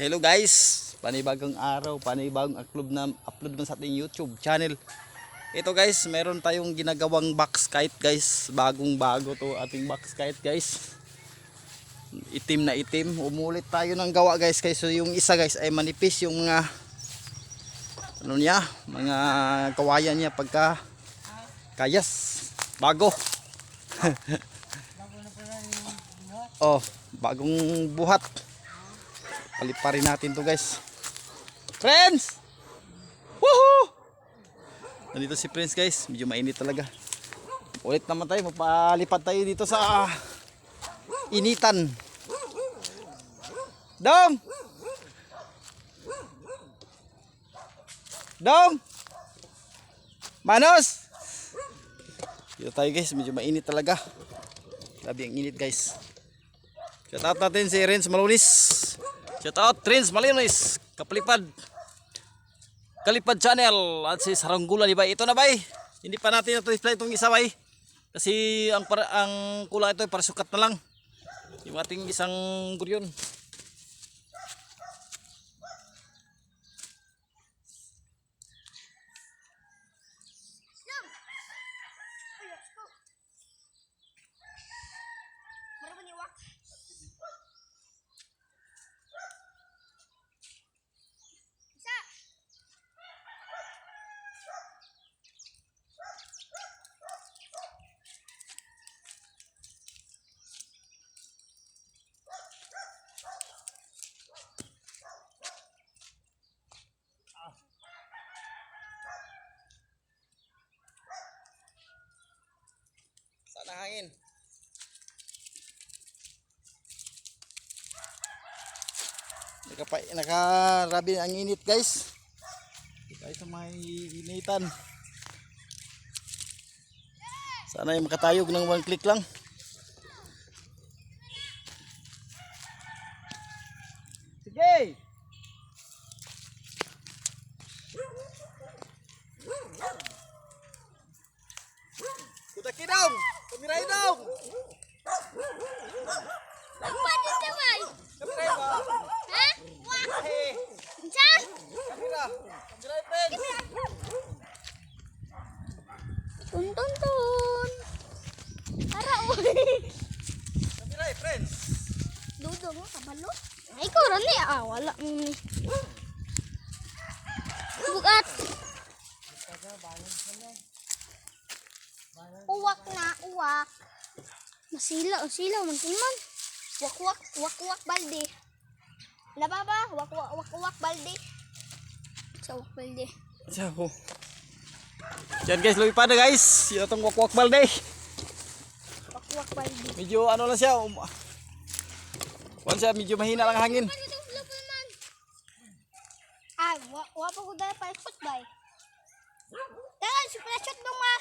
Hello guys, panibagong araw, panibagong upload na upload na sa ating YouTube channel. Ito guys, meron tayong ginagawang box kite guys, bagong bago to ating box kite guys. Itim na itim, umulit tayo ng gawa guys. So yung isa guys ay manipis yung mga ano niya, mga kawayan niya pagka kayas, bago. oh, bagong buhat. Paliparin natin to guys. Friends! Woohoo! Nandito si Prince guys. Medyo mainit talaga. Ulit naman tayo. Magpalipad tayo dito sa initan. Dom! Dom! Manos! Dito tayo guys. Medyo mainit talaga. Grabe ang init guys. Shout out natin si Renz Malunis. Shout out Trins Malinis, Kapalipad. Kalipad Channel at si Saranggulan di ba? Ito na bay. Hindi pa natin ito display itong isa bay. Kasi ang para, ang kulang ito ay para sukat na lang. Yung ating isang guryon. Nakapa, nakarabi ang init guys. Kahit sa may initan. Sana ay makatayog ng one click lang. Sige! Kutaki daw! Kamiray daw! Pwede siya ba? Kamiray ba? Ha? Wak. Eh, Isa. kamira! Kamiray friends! Tun tun tun. Ara uy. Kamiray friends! Dudong mo kabalo. Ay ko ron eh. Ah, wala mo ni. Bukat. Uwak na, uwak. Masila, masila, mantiman. Wak, wak, wak, wak, balde. Laba ba? Wak, wak, wak, wak, balde. Sa wak, balde. Siyaho. Yan guys, luwi pa na guys. Yung itong wakwak balde. Wak, wak, balde. Medyo ano lang siya. Um, Kuwan siya, medyo mahina lang ang hangin. Ah, wa, wa pa ko dahil pa ikot ba eh. Tangan, si Prashot dong ma.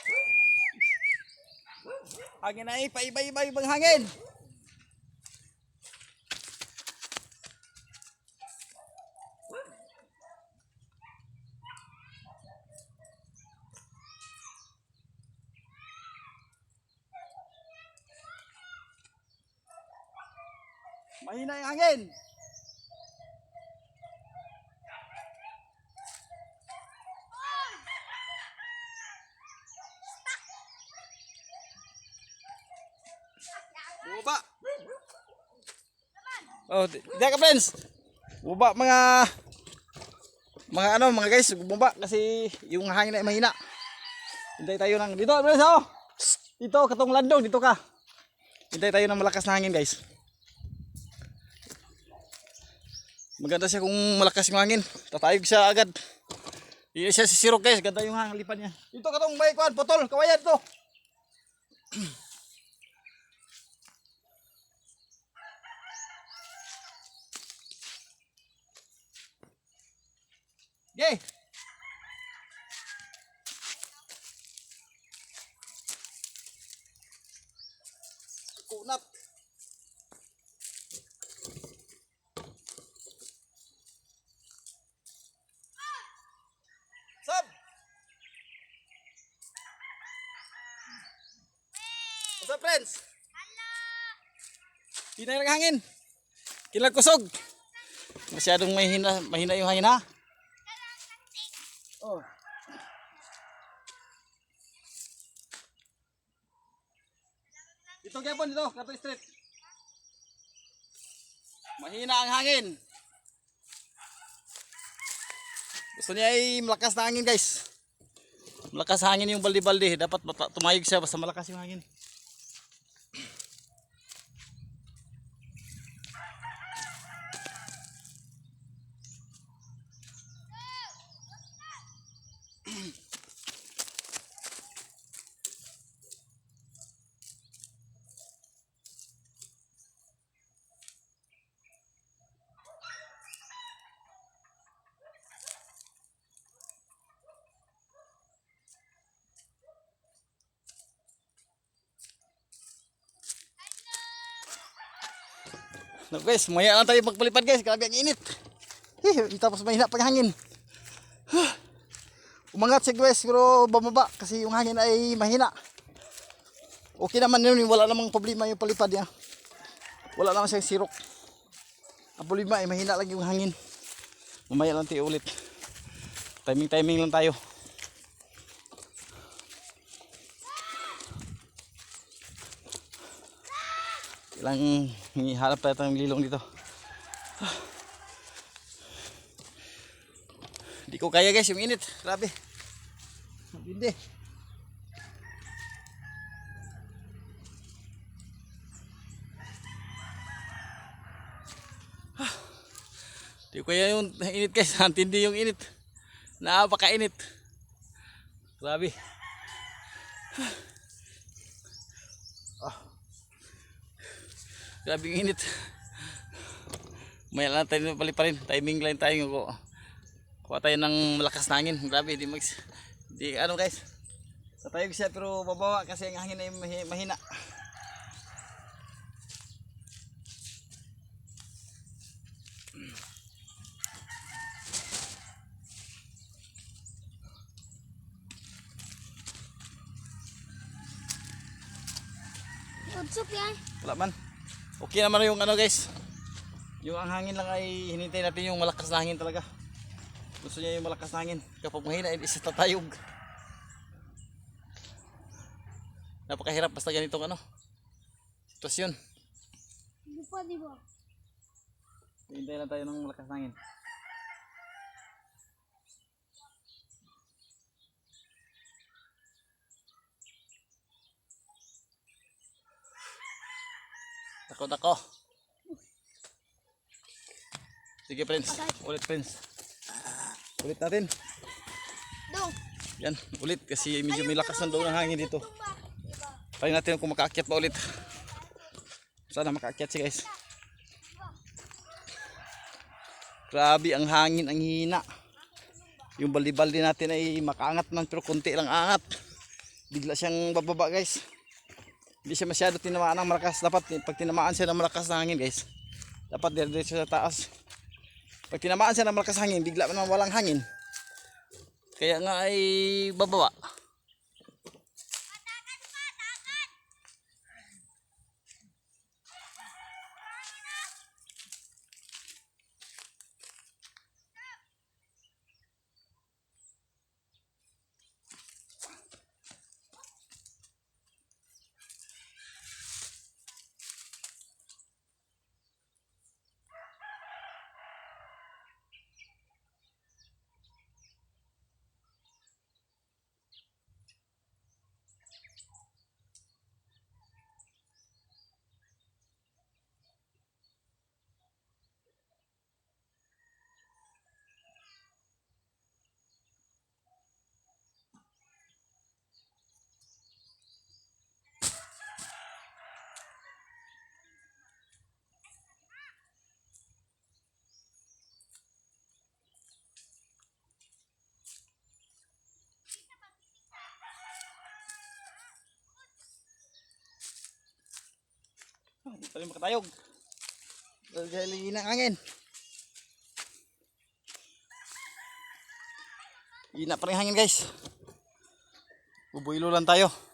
Hangin na paiba-iba ibang hangin. Mahina yung hangin. Oh, di di ka friends. Bumaba mga mga ano, mga guys, bumaba kasi yung hangin ay mahina. Hintay tayo ng dito, friends, oh. Dito katong landong, dito ka. Hintay tayo ng malakas na hangin, guys. Maganda siya kung malakas yung hangin. Tatayog siya agad. Hindi siya sisirok guys. Ganda yung hangin lipan niya. Dito katong may kuan, potol, kawayan to. Yay! Kunat. Sab! What's up, friends? Di na yung hangin. Kilag kusog. Masyadong mahina, mahina yung hangin ha. Oh. Dito gyapon dito, Kato Street. Mahina ang hangin. Gusto niya ay malakas na hangin guys. Malakas hangin yung balde-balde. Dapat tumayog siya basta malakas yung hangin. No, guys, maya lang tayo magpalipad guys. Grabe ang init. Eh, tapos mahina pang hangin. Umangat si guys, pero bumaba kasi yung hangin ay mahina. Okay naman yun, wala namang problema yung palipad niya. Wala naman siyang sirok. Ang problema ay mahina lang yung hangin. Mamaya lang tayo ulit. Timing-timing lang tayo. Kailangan hihanap tayo ng lilong dito. Hindi ko kaya guys yung init. Grabe. Hindi. Hindi ko kaya yung init guys. Antindi yung init. Napakainit. Grabe. Grabe yung init. May lang tayo paliparin. Timing lang tayo. Ko. Kuha tayo ng malakas na hangin. Grabe, di mag... Di, ano guys. Sa tayo siya pero babawa kasi ang hangin ay mahi- mahina. Wala man. Okay naman yung ano guys. Yung ang hangin lang ay hinintay natin yung malakas na hangin talaga. Gusto niya yung malakas na hangin. Kapag mahina, hindi siya tatayog. Napakahirap basta ganitong ano. Sitwasyon. Hindi pa, di ba? Hintay lang tayo ng malakas na hangin. Takot ako. Sige, Prince. Ulit, Prince. Ulit natin. Dong. Yan, ulit kasi medyo may lakas ng doon ng hangin dito. Try natin kung makaakyat pa ulit. Sana makaakyat si guys. Grabe ang hangin, ang hina. Yung baldi-baldi natin ay makaangat man pero konti lang angat. Bigla siyang bababa guys. Hindi siya masyado tinamaan ng malakas. Dapat pag tinamaan siya ng malakas na hangin guys. Dapat diretso sa taas. Pag tinamaan siya ng malakas hangin, bigla naman walang hangin. Kaya nga ay bababa. Rin makatayog. Dahil hina ang hangin. Hina pa rin hangin guys. Bubuylo lang tayo.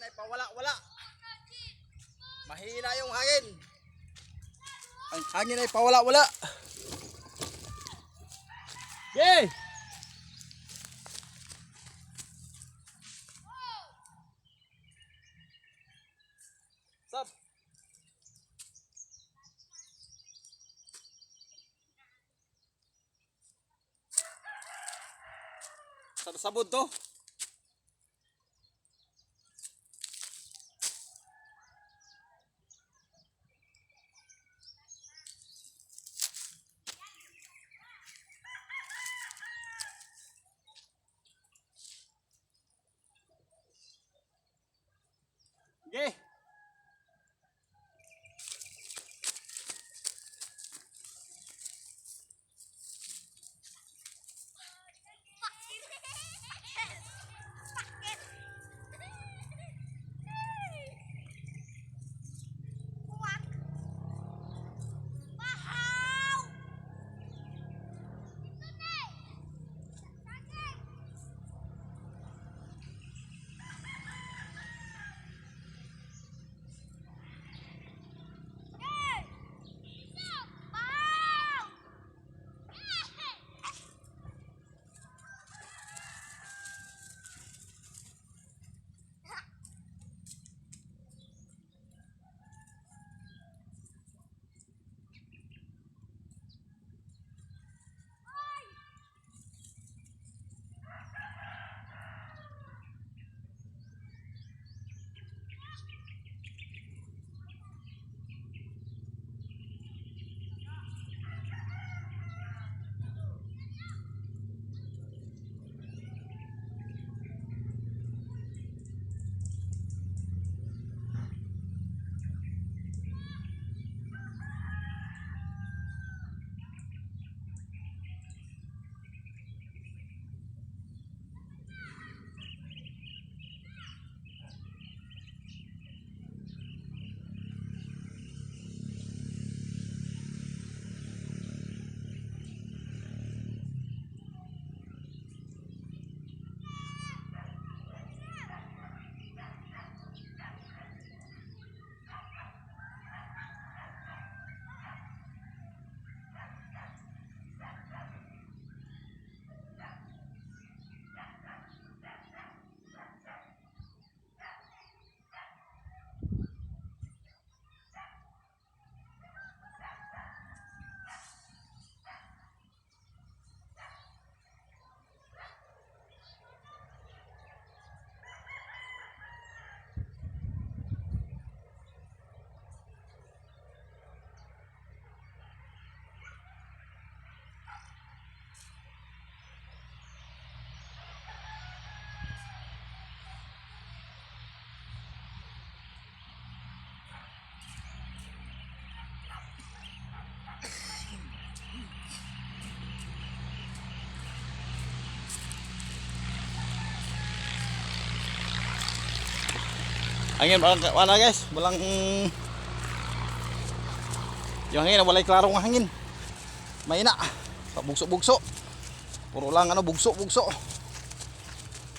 Hangin ay pawala-wala. Mahina yung hangin. Ang hangin ay pawala-wala. Yay! Stop. Sa sabon to. Hangin, walang, wala guys, walang yung hangin, walay klarong hangin. Mahina. Pabugso-bugso. Puro lang ano, bugso-bugso.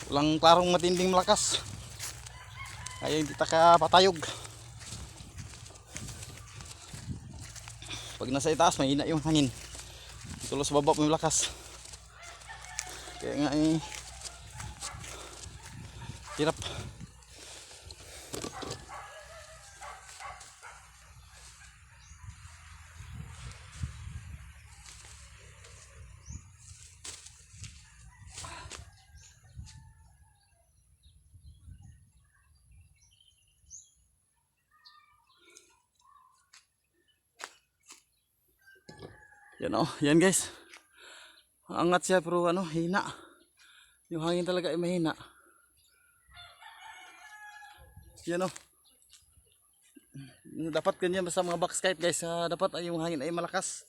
Walang klarong matinding malakas. Kaya hindi taka patayog. Pag nasa itaas, mahina yung hangin. Tulos sa baba, may malakas. Kaya nga eh, hirap. Yan oh, yan guys. Angat siya pero ano, hina. Yung hangin talaga ay mahina. Yan oh. Dapat ganyan sa mga box kite guys, ah, dapat ay yung hangin ay malakas.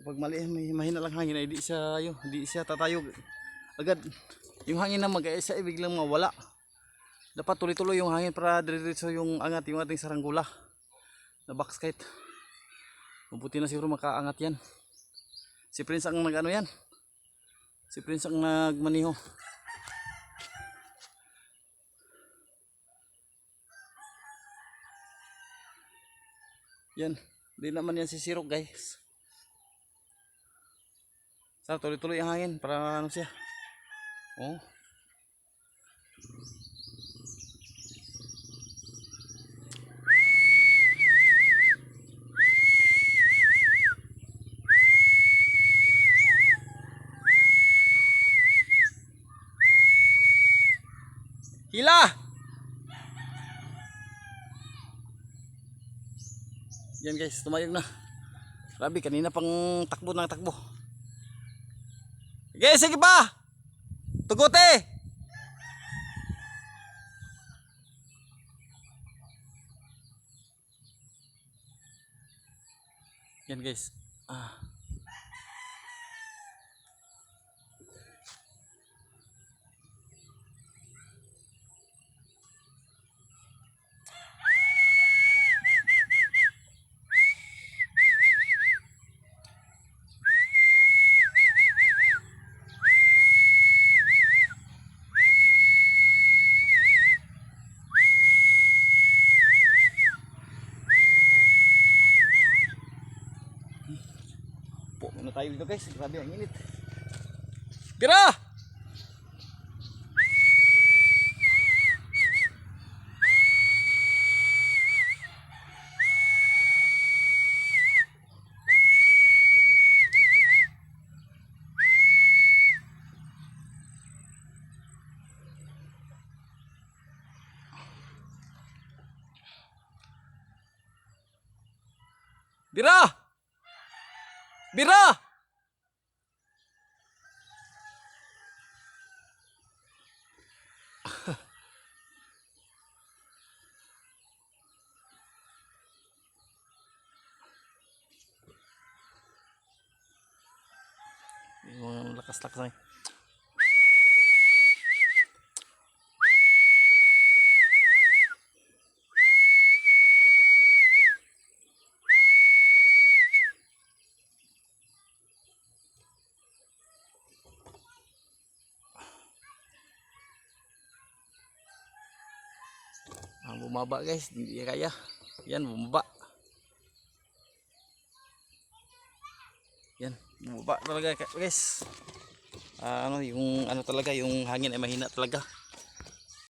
Kapag mali, may mahina lang hangin ay di siya, yun, di siya tatayog. Agad, yung hangin na mag siya ay biglang mawala. Dapat tuloy-tuloy yung hangin para diretso yung angat yung ating saranggula na box kite. Mabuti na siguro makaangat yan. Si Prince ang nagano yan. Si Prince ang nagmaniho. Yan. Hindi naman yan sisirok guys. Sa tuloy-tuloy ang hangin para ano siya. Oh. Hila! Yan guys, tumayog na. Grabe, kanina pang takbo ng takbo. Sige, sige pa! Tugote! Yan guys. Tayo dito guys. Grabe ang init. Bira! Yung lakas-lakas na. Ang bumaba guys, hindi kaya. Yan, bumaba. Bumaba talaga guys. Ah, ano, yung ano talaga, yung hangin ay mahina talaga.